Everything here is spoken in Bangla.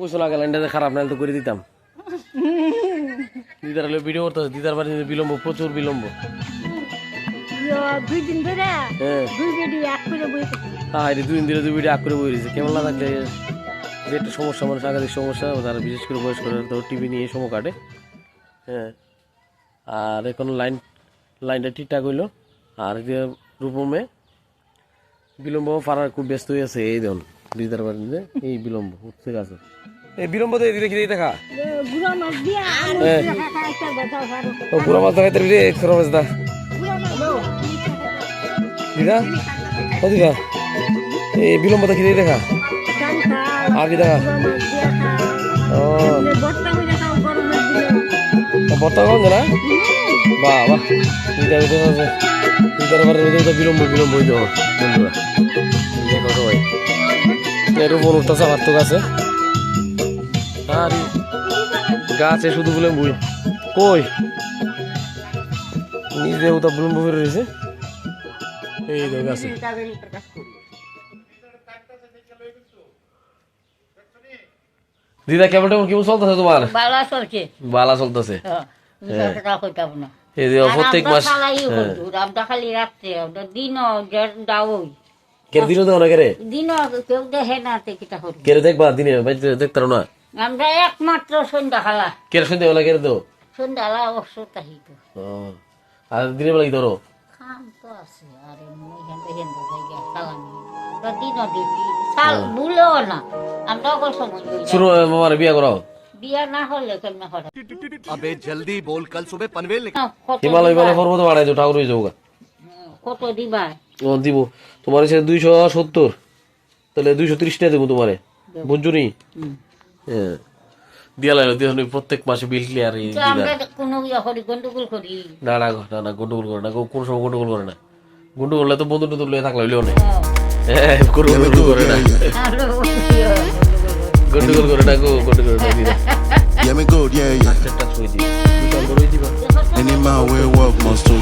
বুঝছ না খারাপ নাহলে তো করে দিতাম। দিদার হলে ভিডিও করতে দিদার বাড়ি বিলম্ব প্রচুর বিলম্ব। দুই দিন ধরে হ্যাঁ। দুই বেডি এক করে বই হ্যাঁ রে দুই দিন ধরে দুই ভিডিও আগ করে বই রয়েছে। কেমন না থাকলে যে একটা সমস্যা মানে সমস্যা তারা বিশেষ করে তো টিভি নিয়ে সময় কাটে। হ্যাঁ। আর এখন লাইন লাইনটা ঠিকঠাক হইল। আর যে রূপমে বিলম্ব পাড়ার খুব ব্যস্ত হয়ে আছে এই ধরুন দিদার বাড়িতে এই বিলম্ব উঠতে গেছে। এই বিলম্ব তো এদিকে দেখি? গুঁড়ো মাছ দেখাইতে রে খরচ দা। দিদা? ও দিদা এই বিলম্ব দেখি দেখা? আর কি দেখা? ও। বর্তা দিলে কম না? বাহ বাহ দিদা আছে বারে বিলম্ব বিলম্ব হইতে বন্ধুরা। উপর উঠতেছে আমার তো গাছে আর গাছে শুধু বিলম্ব কই? নিজে ওটা বিলম্ব করে রয়েছে। এই তো গাছে। দিদা কেমন কেমন কেমন চলতেছে তোমার? ভালো চলছে বালা চলতেছে। হ্যাঁ, এই যে প্রত্যেক মাস হ্যাঁ। আমরা খালি রাত্রে দিনও দাওই। কে দিনও দেও না কে দিনও কেউ দেখে না তে কিটা করি। দেখবা? দিনে দেখতারো না। আমরা একমাত্র সন্ধ্যা খালা কের সন্ধ্যা বেলা কের অবশ্য আর বেলা কি ধরো? খান তো আছে দিবি সাল না আমরা সময় বিয়া করাও। জলদি বল কাল বলে ঠাকুর তোমার দুইশো সত্তর। তাহলে দুইশো ত্রিশটা দেবো তোমারে। বুঝছ নি হ্যাঁ। দিয়া লাইলো দিয়ে প্রত্যেক মাসে বিল ক্লিয়ার কোনো গন্ডগোল করি। না না না না গন্ডগোল করে না। কোন সময় গন্ডগোল করে না। গন্ডগোল তো বন্ধু টন্ধু লয়ে থাকলে হইলেও হ্যাঁ। হ্যাঁ, না। গন্ডগোল করে না। গন্ডগোল করে না গো গন্ডগোল করে না Yeah, me go, yeah, yeah. আচ্ছা, Any man will work must do.